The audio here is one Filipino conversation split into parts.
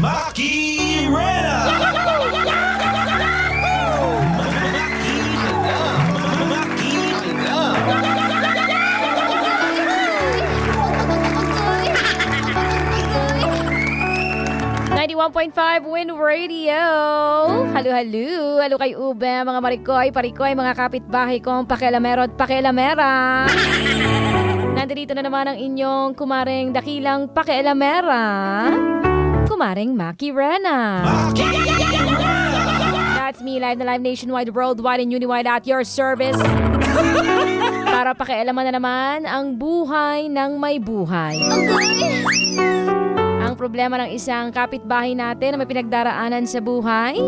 Maki Rena! Maki Alam! Maki Alam! 91.5 Win Radio. Halo. Halo kay Ube, mga marikoy, parikoy, mga kapitbahay kong pakialamero at pakialamera. Nandito na naman ang inyong kumaring dakilang pakialamera. Kumaring Maki Rena. That's me, live na live nationwide, worldwide, and uniwide at your service. Para pakialaman na naman ang buhay ng may buhay. Ang problema ng isang kapitbahay natin na may pinagdaraanan sa buhay,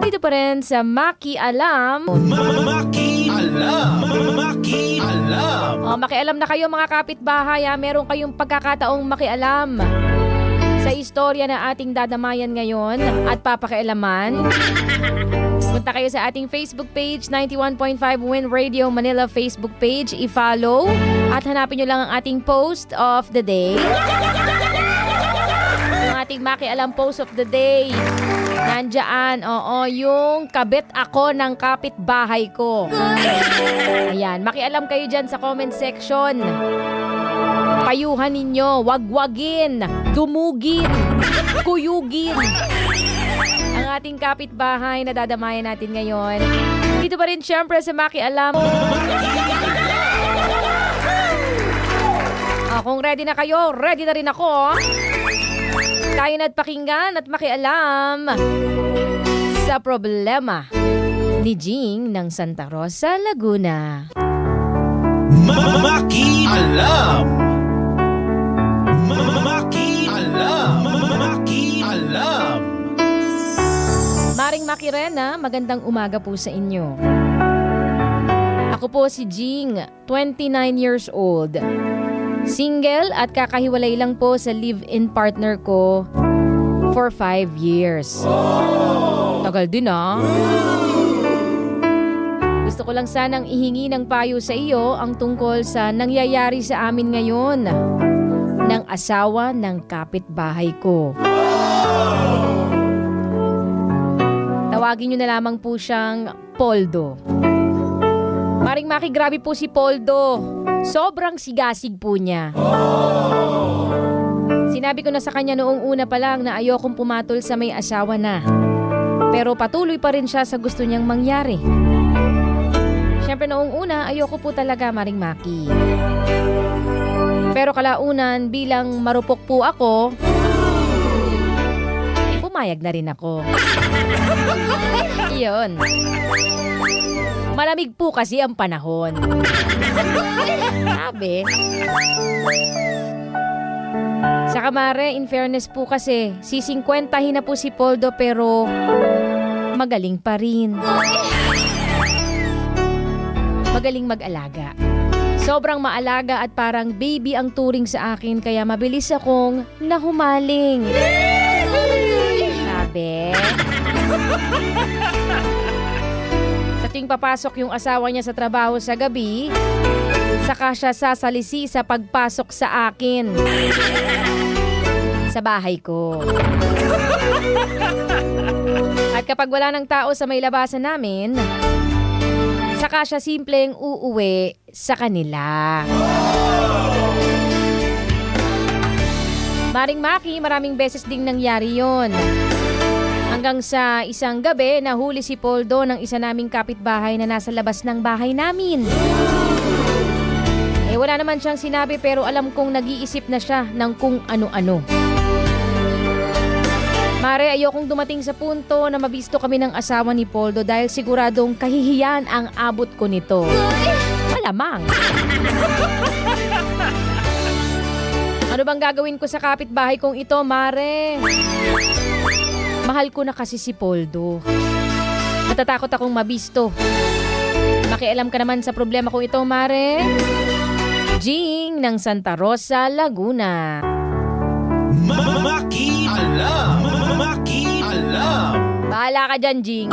dito pa rin sa Maki Alam. Maki Alam! Maki Alam! O, makialam na kayo mga kapitbahay ha. Meron kayong pagkakataong makialam sa istorya na ating dadamayan ngayon at papakialaman. Punta kayo sa ating Facebook page, 91.5 Win Radio Manila Facebook page. I-follow at hanapin nyo lang ang ating post of the day. Yung ating makialam post of the day. Nandyan, oo, yung kabit ako ng kapitbahay ko. Ayan, makialam kayo dyan sa comment section. Payuhan ninyo, wagwagin, dumugin, kuyugin. Ang ating kapitbahay na dadamayan natin ngayon. Dito pa rin syempre sa Makialam. Ah, kung ready na kayo, ready na rin ako. Tayo na't pakinggan at makialam sa problema ni Jing ng Santa Rosa, Laguna. Maki Alam! Makirena, magandang umaga po sa inyo. Ako po si Jing, 29 years old. Single at kakahiwalay lang po sa live-in partner ko for 5 years. Tagal din ah. Gusto ko lang sanang ihingi ng payo sa iyo ang tungkol sa nangyayari sa amin ngayon ng asawa ng kapitbahay ko. Tawagin nyo na lamang po siyang Poldo. Maring Maki, grabe po si Poldo. Sobrang sigasig po niya. Sinabi ko na sa kanya noong una pa lang na ayokong pumatol sa may asawa na. Pero patuloy pa rin siya sa gusto niyang mangyari. Siyempre noong una, ayoko po talaga Maring Maki. Pero kalaunan bilang marupok po ako, pumayag na rin ako. Iyon. Malamig po kasi ang panahon. Sabi. Sa kamare, in fairness po kasi, si 50 na po si Poldo pero magaling pa rin. Magaling mag-alaga. Sobrang maalaga at parang baby ang turing sa akin kaya mabilis akong nahumaling. Sabi. Sa tuwing papasok yung asawa niya sa trabaho sa gabi, saka siya sasalisi sa pagpasok sa akin. Sa bahay ko. At kapag wala ng tao sa may labasan namin, saka siya simpleng uuwi sa kanila. Maring Maki, maraming beses ding nangyari yon. Hanggang sa isang gabi, nahuli si Poldo ng isa naming kapitbahay na nasa labas ng bahay namin. Eh wala naman siyang sinabi pero alam kong nag-iisip na siya ng kung ano-ano. Mare, ayokong dumating sa punto na mabisto kami ng asawa ni Poldo dahil siguradong kahihiyan ang abot ko nito. Malamang. ano bang gagawin ko sa kapitbahay kong ito, Mare? Mahal ko na kasi si Poldo. Natatakot akong mabisto. Makialam ka naman sa problema kong ito, Mare. Jing ng Santa Rosa, Laguna. Maki Alam! Maki Alam! Bahala ka dyan, Jing.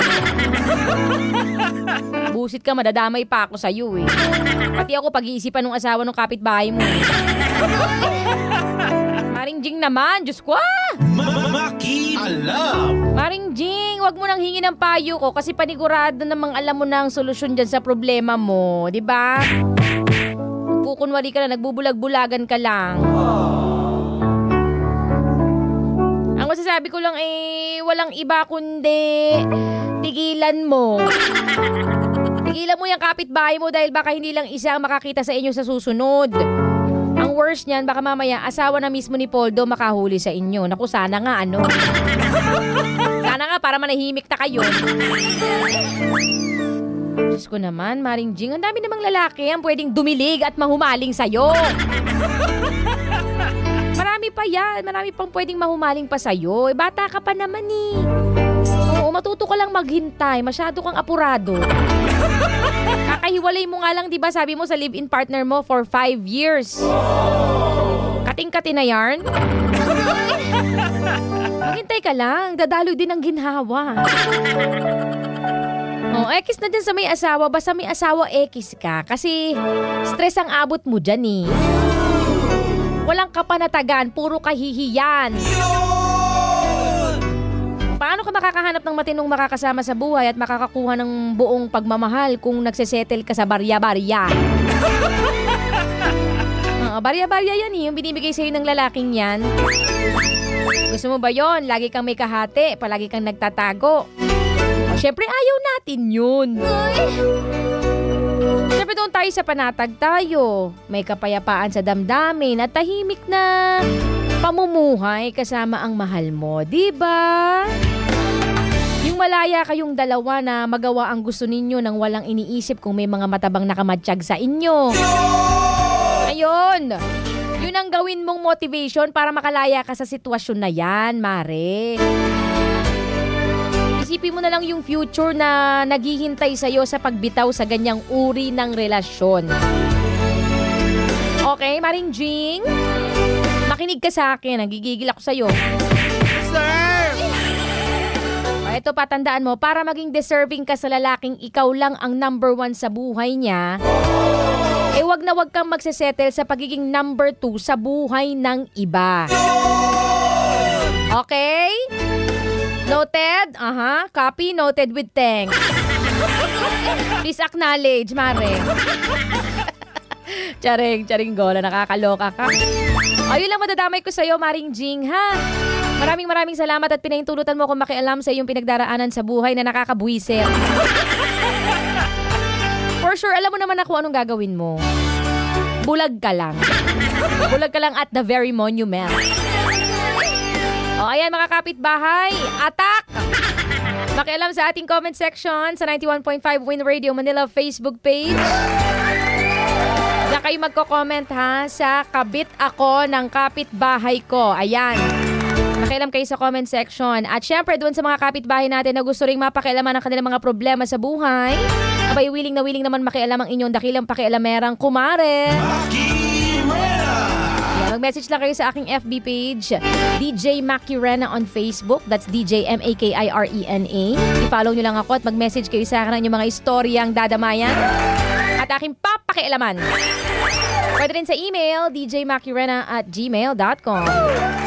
Busit ka, madadamay pa ako sa'yo eh. Pati ako pag-iisipan ng asawa ng kapitbahay mo. Jing naman, Diyos ko ah! Maki Maring Jing, wag mo nang hingi ng payo ko kasi panigurado namang alam mo na ang solusyon dyan sa problema mo, di ba? Kukunwari ka na, nagbubulag-bulagan ka lang. Ang masasabi ko lang eh, walang iba kundi tigilan mo. Tigilan mo yung kapitbahay mo dahil baka hindi lang isa ang makakita sa inyo sa susunod. Ang worst niyan, baka mamaya asawa na mismo ni Poldo makahuli sa inyo. Naku, sana nga ano. sana nga para manahimik na kayo. Diyos ko naman, Maring Jing, ang dami namang lalaki ang pwedeng dumilig at mahumaling sa'yo. Marami pa yan. Marami pang pwedeng mahumaling pa sa'yo. Eh, bata ka pa naman eh. Matuto ka lang maghintay. Masyado kang apurado. Kakahiwalay mo nga lang, di ba, sabi mo sa live-in partner mo for five years. Kating-kati na yarn? Maghintay ka lang. Dadaloy din ang ginhawa. Oh, ekis na din sa may asawa. Basta may asawa, ekis ka. Kasi stress ang abot mo dyan eh. Walang kapanatagan, puro kahihiyan. Paano ka makakahanap ng matinong makakasama sa buhay at makakakuha ng buong pagmamahal kung nagsesettle ka sa barya-barya? Ah, barya-barya yan eh, yung binibigay sa'yo ng lalaking yan. Gusto mo ba yon? Lagi kang may kahati, palagi kang nagtatago. Siyempre, ayaw natin yun. Siyempre, doon tayo sa panatag tayo. May kapayapaan sa damdamin at tahimik na pamumuhay kasama ang mahal mo. di ba? Yung malaya kayong dalawa na magawa ang gusto ninyo nang walang iniisip kung may mga matabang nakamatsyag sa inyo. Ayun! Yun ang gawin mong motivation para makalaya ka sa sitwasyon na yan, Mare. Isipin mo na lang yung future na naghihintay sa'yo sa pagbitaw sa ganyang uri ng relasyon. Okay, Maring Jing? Makinig ka sa akin, nagigigil ako sa'yo. Sir! Ito patandaan mo, para maging deserving ka sa lalaking ikaw lang ang number one sa buhay niya, eh wag na wag kang magsesettle sa pagiging number two sa buhay ng iba. Okay? Noted? Aha. Copy. Noted with thanks. Please acknowledge, Mare. charing, charing gola. Nakakaloka ka. Ayun lang madadamay ko sa'yo, Maring Jing, ha? Maraming maraming salamat at pinahintulutan mo kung makialam sa iyong pinagdaraanan sa buhay na nakakabuisit. For sure, alam mo naman na kung anong gagawin mo. Bulag ka lang. Bulag ka lang at the very monument. O ayan mga kapitbahay, attack! Makialam sa ating comment section sa 91.5 Win Radio Manila Facebook page. Kayo magko-comment ha sa kabit ako ng kapitbahay ko. Ayan. Makialam kayo sa comment section. At syempre, doon sa mga kapitbahay natin na gusto ring mapakialaman ang kanilang mga problema sa buhay, abay willing na willing naman makialam ang inyong dakilang pakialamerang kumare. Mag-message lang kayo sa aking FB page, DJ Makirena on Facebook. That's DJ M-A-K-I-R-E-N-A. I-follow nyo lang ako at mag-message kayo sa akin ng mga istoryang dadamayan at aking papakialaman. Pwede rin sa email, djmakirena at gmail.com.